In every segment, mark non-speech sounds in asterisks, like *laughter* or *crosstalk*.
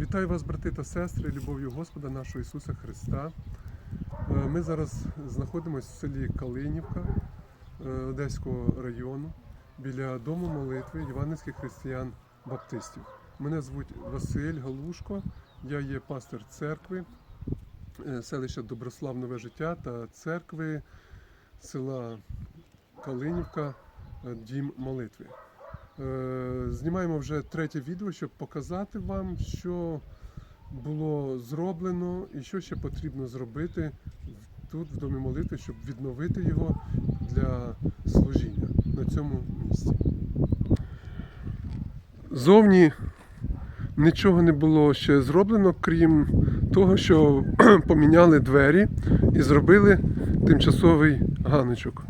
Вітаю вас, брати та сестри, любов'ю Господа нашого Ісуса Христа. Е, Ми зараз знаходимося в селі Калинівка е, Одеського району біля дому молитви євангельських християн-баптистів. Мене звуть Василь Галушко, я є пастир церкви е, селища Доброслав Нове життя та церкви села Калинівка Дім молитви. Е, Знімаємо вже третє відео, щоб показати вам, що було зроблено і що ще потрібно зробити тут, в домі молитви, щоб відновити його для служіння на цьому місці. Зовні нічого не було ще зроблено, крім того, що *clears throat* поміняли двері і зробили тимчасовий ганочок.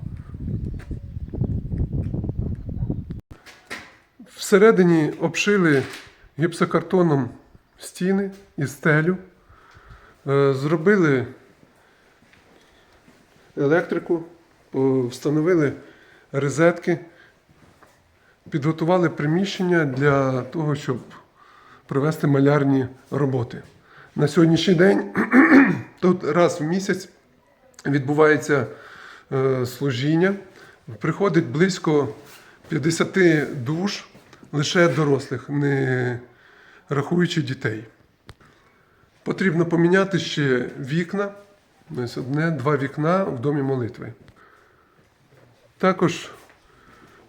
Всередині обшили гіпсокартоном стіни і стелю, Е, зробили електрику, встановили розетки, підготували приміщення для того, щоб провести малярні роботи. На сьогоднішній день *clears throat* тут раз в місяць відбувається е, служіння. Приходить близько 50 душ лише дорослих, не рахуючи дітей. Потрібно поміняти ще вікна, ось одне, два вікна в домі молитви. Також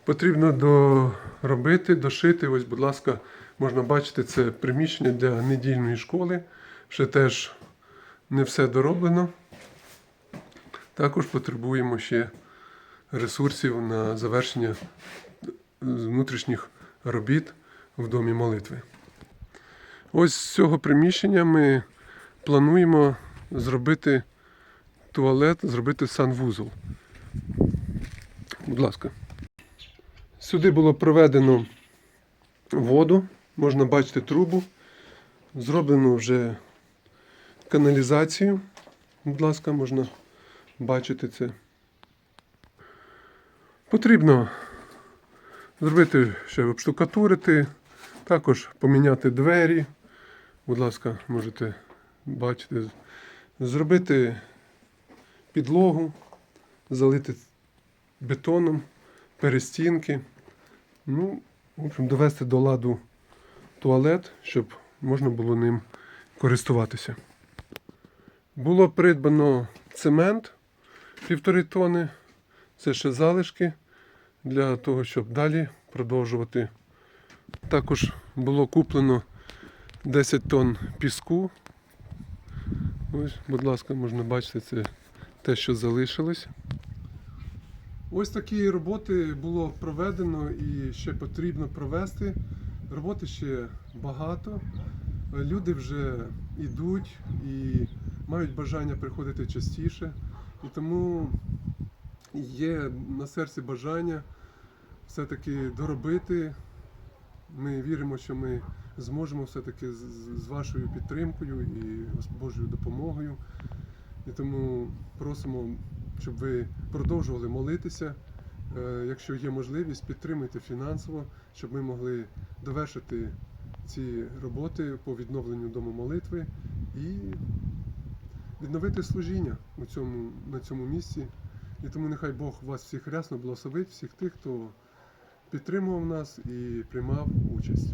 потрібно доробити, дошити. Ось, будь ласка, можна бачити, це приміщення для недільної школи. Ще теж не все дороблено. Також потребуємо ще ресурсів на завершення внутрішніх робіт в домі молитви. Ось з цього приміщення ми плануємо зробити туалет, зробити санвузол. Будь ласка. Сюди було проведено воду, можна бачити трубу. Зроблено вже каналізацію. Будь ласка, можна бачити це. Потрібно зробити ще обштукатурити, також поміняти двері. Будь ласка, можете бачити. Зробити підлогу, залити бетоном, перестінки. Ну, в общем, довести до ладу туалет, щоб можна було ним користуватися. Було придбано цемент півтори тони. Це ще залишки для того, щоб далі продовжувати. Також було куплено 10 тонн піску. Ось, будь ласка, можна бачити, це те, що залишилось. Ось такі роботи було проведено і ще потрібно провести. Роботи ще багато. Люди вже йдуть і мають бажання приходити частіше. І тому є на серці бажання все-таки доробити. Ми віримо, що ми зможемо все-таки з- вашою підтримкою і Божою допомогою. І тому просимо, щоб ви продовжували молитися. Е, Якщо є можливість, підтримуйте фінансово, щоб ми могли довершити ці роботи по відновленню дому молитви і відновити служіння у цьому, на цьому місці. І тому нехай Бог вас всіх рясно благословить, всіх тих, хто підтримував нас і приймав участь.